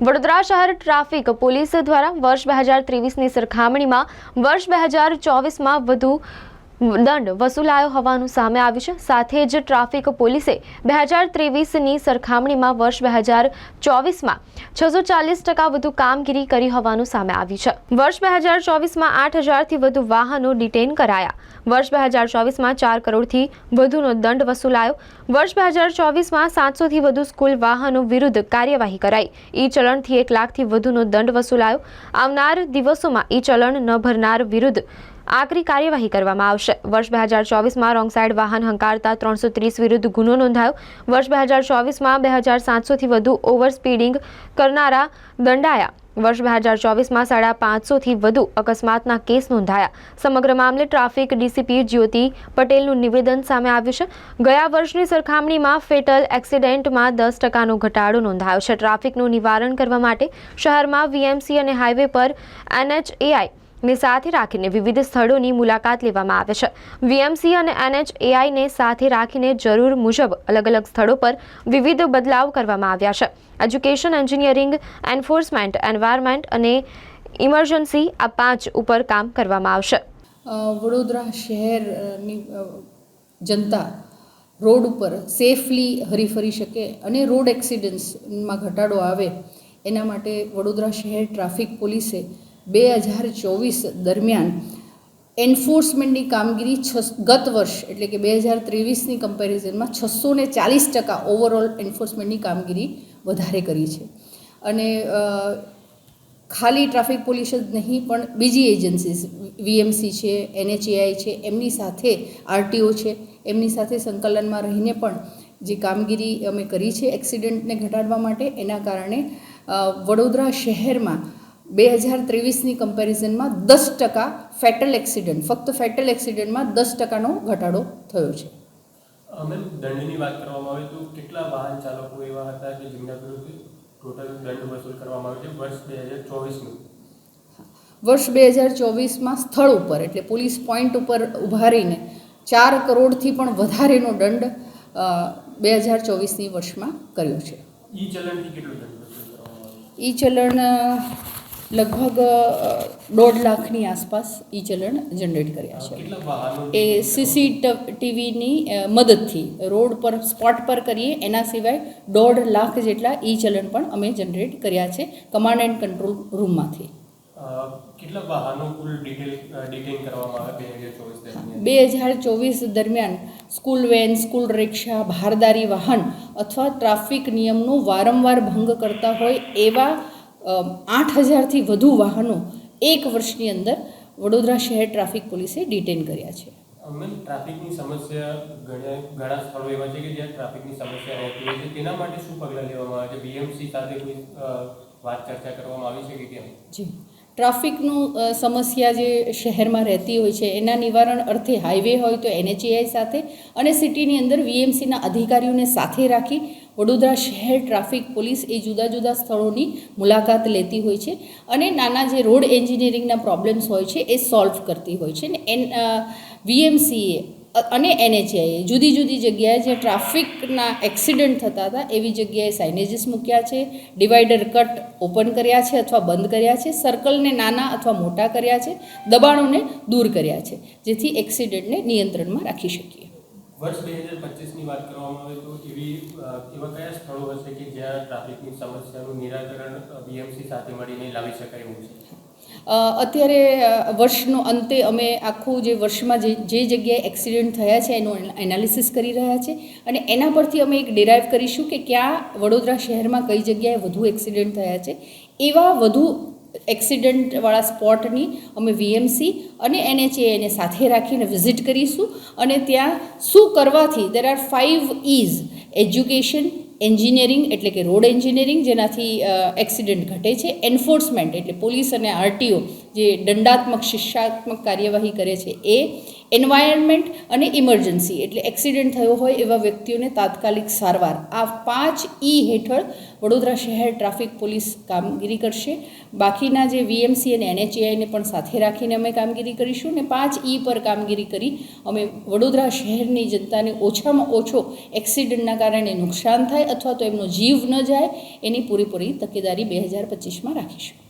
વડોદરા શહેર traffic police દ્વારા વર્ષ બે હજાર ત્રેવીસની સરખામણીમાં વર્ષ બે હજાર ચોવીસમાં વધુ દંડ વસૂલાયો હોવાનું સામે આવ્યું છે. સાથે જ ટ્રાફિક પોલીસે બે હજાર ત્રેવીસની સરખામણીમાં વર્ષ બે હજાર ચોવીસમાં છસો ચાલીસ ટકા વધુ કામગીરી કરી હોવાનું સામે આવ્યું છે. વર્ષ બે હજાર ચોવીસમાં આઠ હજારથી વધુ વાહનો ડિટેન કરાયા. વર્ષ બે હજાર ચોવીસમાં ચાર કરોડથી વધુનો દંડ વસૂલાયો. વર્ષ બે હજાર ચોવીસમાં સાતસોથી વધુ સ્કૂલ વાહનો વિરુદ્ધ કાર્યવાહી કરાઈ. ઈ ચલણથી એક લાખથી વધુનો દંડ વસૂલાયો. આવનાર દિવસોમાં ઈ ચલણ ન ભરનાર વિરુદ્ધ આકરી કાર્યવાહી કરવામાં આવશે. વર્ષ બે હજાર ચોવીસમાં રોંગ સાઇડ વાહન હંકારતા ત્રણસો ત્રીસ વિરુદ્ધ ગુનો નોંધાયો. વર્ષ બે હજાર ચોવીસમાં બે હજાર સાતસોથી વધુ ઓવર સ્પીડિંગ કરનારા દંડાયા. વર્ષ બે હજાર ચોવીસમાં સાડા પાંચસોથી વધુ અકસ્માતના કેસ નોંધાયા. સમગ્ર મામલે ટ્રાફિક ડીસીપી જ્યોતિ પટેલનું નિવેદન સામે આવ્યું છે. ગયા વર્ષની સરખામણીમાં ફેટલ એક્સિડેન્ટમાં દસ ટકાનો ઘટાડો નોંધાયો છે. ટ્રાફિકનું નિવારણ કરવા માટે શહેરમાં વીએમસી અને હાઈવે પર એનએચએઆઈ ને સાથે રાખીને વિવિધ સ્થળોની મુલાકાત લેવામાં આવે છે. વીએમસી અને એનએચએઆઈને સાથે રાખીને જરૂર મુજબ અલગ અલગ સ્થળો પર વિવિધ બદલાવ કરવામાં આવ્યા છે. એજ્યુકેશન એન્જિનિયરિંગ એન્ફોર્સમેન્ટ એન્વાયરમેન્ટ અને ઇમરજન્સી આ પાંચ ઉપર કામ કરવામાં આવશે. વડોદરા શહેરની જનતા રોડ ઉપર સેફલી હરીફરી શકે અને રોડ એક્સિડન્ટ્સમાં ઘટાડો આવે એના માટે વડોદરા શહેર ટ્રાફિક પોલીસે બે હજાર ચોવીસ દરમિયાન એન્ફોર્સમેન્ટની કામગીરી છ ગત વર્ષ એટલે કે બે હજાર ત્રેવીસની કમ્પેરિઝનમાં છસો ને ચાલીસ ટકા ઓવરઓલ એન્ફોર્સમેન્ટની કામગીરી વધારે કરી છે. અને ખાલી ટ્રાફિક પોલીસ જ નહીં, પણ બીજી એજન્સીસ વીએમસી છે એનએચએઆઈ છે, એમની સાથે આરટીઓ છે, એમની સાથે સંકલનમાં રહીને પણ જે કામગીરી અમે કરી છે એક્સિડન્ટને ઘટાડવા માટે, એના કારણે વડોદરા શહેરમાં બે હજાર ત્રેવીસની કમ્પેરિઝનમાં દસ ટકા ફેટલ એક્સિડન્ટ ફક્ત ફેટલ એક્સિડન્ટમાં દસ ટકાનો ઘટાડો થયો છે. મેમ દંડની વાત કરવામાં આવે તો કેટલા વાહન ચાલકો એવા હતા કે જેમના વિરુદ્ધ ટોટલ દંડ વસૂલ કરવામાં આવ્યો છે વર્ષ બે હજાર ચોવીસનું? વર્ષ બે હજાર ચોવીસમાં સ્થળ ઉપર એટલે પોલીસ પોઈન્ટ ઉપર ઊભા રહીને ચાર કરોડથી પણ વધારેનો દંડ બે હજાર ચોવીસની વર્ષમાં કર્યો છે. ઈ ચલણથી કેટલો દંડ ઈ ચલણ લગભગ દોઢ લાખની આસપાસ ઈ ચલણ જનરેટ કર્યા છે. એ સીસી ટીવીની મદદથી રોડ પર સ્પોટ પર કરીએ એના સિવાય દોઢ લાખ જેટલા ઈ ચલણ પણ અમે જનરેટ કર્યા છે કમાન્ડ એન્ડ કંટ્રોલ રૂમમાંથી બે હજાર ચોવીસ દરમિયાન? સ્કૂલ વેન સ્કૂલ રિક્ષા ભારદારી વાહન અથવા ટ્રાફિક નિયમનો વારંવાર ભંગ કરતા હોય એવા આઠ હજારથી વધુ વાહનો એક વર્ષની અંદર વડોદરા શહેર ટ્રાફિક પોલીસે ડિટેન કર્યા છે. મેમ ટ્રાફિકની સમસ્યા ઘણા ઘણા સ્થળો એવા છે કે જ્યાં ટ્રાફિકની સમસ્યા રહેતી હોય છે. તેના માટે શું પગલાં લેવામાં આવે છે? બીએમસી સાથે કોઈ વાત ચર્ચા કરવામાં આવી છે કે કેમ? જી. ટ્રાફિકનું સમસ્યા જે શહેરમાં રહેતી હોય છે એના નિવારણ અર્થે હાઈવે હોય તો એનએચએઆઈ સાથે અને સિટીની અંદર વીએમસીના અધિકારીઓને સાથે રાખી વડોદરા શહેર ટ્રાફિક પોલીસ એ જુદા જુદા સ્થળોની મુલાકાત લેતી હોય છે અને નાના જે રોડ એન્જિનિયરિંગના પ્રોબ્લેમ્સ હોય છે એ સોલ્વ કરતી હોય છે ને એન વીએમસીએ અને એનએચઆઈએ જુદી જુદી જગ્યાએ જે ટ્રાફિકના એક્સિડન્ટ થતા હતા એવી જગ્યાએ સાઇનેજીસ મૂક્યા છે ડિવાઈડર કટ ઓપન કર્યા છે અથવા બંધ કર્યા છે, સર્કલને નાના અથવા મોટા કર્યા છે, દબાણોને દૂર કર્યા છે, જેથી એક્સિડન્ટને નિયંત્રણમાં રાખી શકીએ. વર્ષ બે હજાર પચીસની વાત કરવામાં આવે તો એવી એવા કયા સ્થળો હશે કે જ્યાં ટ્રાફિકની સમસ્યાનું નિરાકરણ બીએમસી સાથે મળીને લાવી શકાય એવું છે? અત્યારે વર્ષનો અંતે અમે આખું જે વર્ષમાં જે જે જગ્યાએ એક્સિડન્ટ થયા છે એનું, એનાલિસિસ કરી રહ્યા છે. અને એના પરથી અમે એક ડિરાઈવ કરીશું કે ક્યાં વડોદરા શહેરમાં કઈ જગ્યાએ વધુ એક્સિડન્ટ થયા છે. એવા વધુ એક્સિડન્ટવાળા સ્પોટની અમે વીએમસી અને એનએચએને સાથે રાખીને વિઝિટ કરીશું અને ત્યાં શું કરવાથી there are five is education engineering એટલે કે રોડ એન્જિનિયરિંગ જેનાથી એક્સિડન્ટ ઘટે છે એન્ફોર્સમેન્ટ એટલે પોલીસ અને આરટીઓ જે દંડાત્મક શિક્ષાત્મક કાર્યવાહી કરે છે એ એન્વાયરમેન્ટ અને ઇમરજન્સી એટલે એક્સિડન્ટ થયો હોય એવા વ્યક્તિઓને તાત્કાલિક સારવાર. આ પાંચ ઈ હેઠળ વડોદરા શહેર ટ્રાફિક પોલીસ કામગીરી કરશે. બાકીના જે વીએમસી અને એનએચએઆઈને પણ સાથે રાખીને અમે કામગીરી કરીશું ને પાંચ ઈ પર કામગીરી કરી અમે વડોદરા શહેરની જનતાને ઓછામાં ઓછો એક્સિડન્ટના કારણે નુકસાન થાય અથવા તો એમનો જીવ ન જાય એની પૂરેપૂરી તકેદારી બે હજાર પચીસમાં રાખીશું.